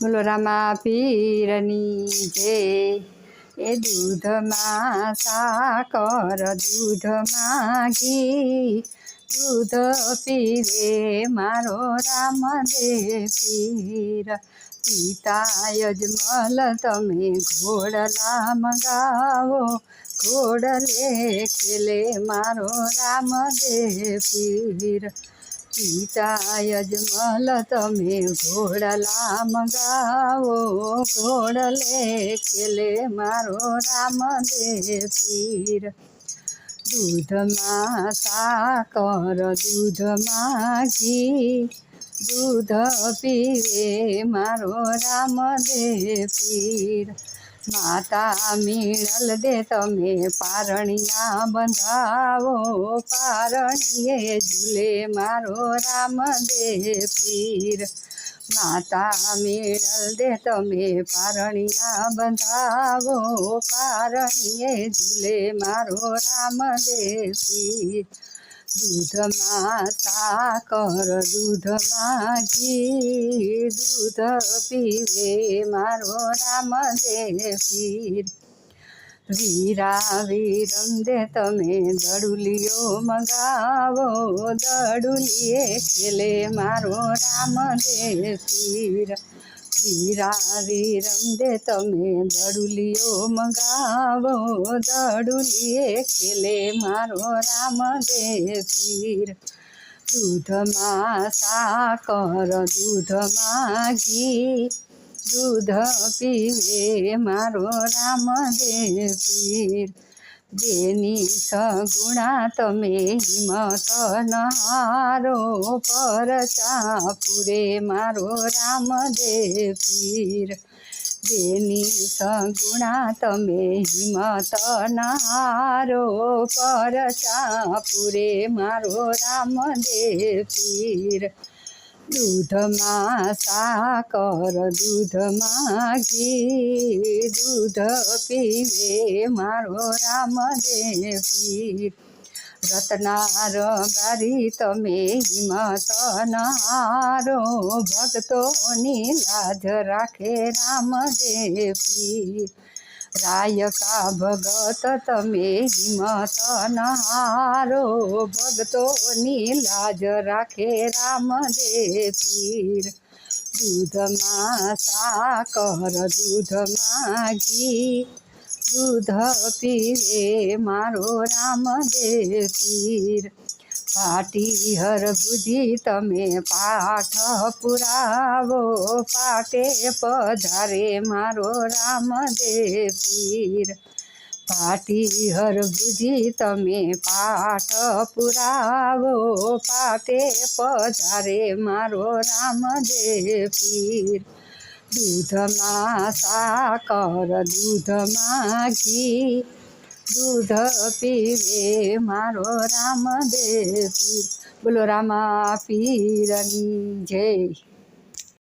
બોલો રામા પીરની જે એ દૂધમાં સાકર દૂધમાં ઘી દૂધ પીવે મારો રામદેવ પીર. પિતા યજમલ તમે ઘોડલા ગાવો ઘોડલે ખેલે મારો રામદેવ પીર. પિતા યજમલ તમે ઘોડલા મંગાવો ઘોડલે કેલે મારો રામદેવ પીર. દૂધમાં સાકર, દૂધમાં ઘી, દૂધ પીવે મારો રામદેવ પીર. માતા મીણલ દે તમે પારણિયા બંધાવો. પારણીએ ઝૂલે મારો રામદેવ પીર. માતા મીણલ દે તમે પારણિયા બંધાવો. પારણીએ ઝૂલે મારો રામદેવ પીર. દૂધમાં સાકર દૂધમાં ઘી દૂધ પીવે મારો રામદેવ પીર. વીરા વીરંદે તમે દડુલીઓ મગાવો દડુલીએ ખેલે મારો રામદેવ પીર. વીરા વિરમ દે તમે દડુલીઓ મંગાવો. દડુલીએ ખેલે મારો રામ દે પીર. દૂધમાં સાકર, દૂધમાં ઘી. દૂધ પીવે મારો રામ દે પીર. જેની સગુણા તમે હિંમત નહારો પર ચાપુરે મારો રામદેવ પીર જેની સગુણા તમે હિંમત નહારો પર ચાપુરે મારો રામદેવ પીર દૂધમાં સાકર દૂધમાં ઘી દૂધ પીવે મારો રામદેવ પીર રત્નાર બારી તમે હિંમત નહારો, ભક્તોની લાજ રાખે રામદેવ રાયકા ભગત તમે હિંમત નહારો, ભક્તોની લાજ રાખે રામદેવ દૂધમાં સાકર દૂધમાં ઘી દૂધ પીવે મારો રામદેવ પીર પાટી હર બુજી તમે પાઠ પુરાવો પાટે પધારે મારો રામદેવ પીર પાટી હર બુજી તમે પાઠ પુરાવો, પાટે પધારે મારો રામદેવ પીર. દૂધમાં સાકર, દૂધમાં ઘી. દૂધ પીવે મારો રામદેવ પીર. બોલો રામા પીરની જય.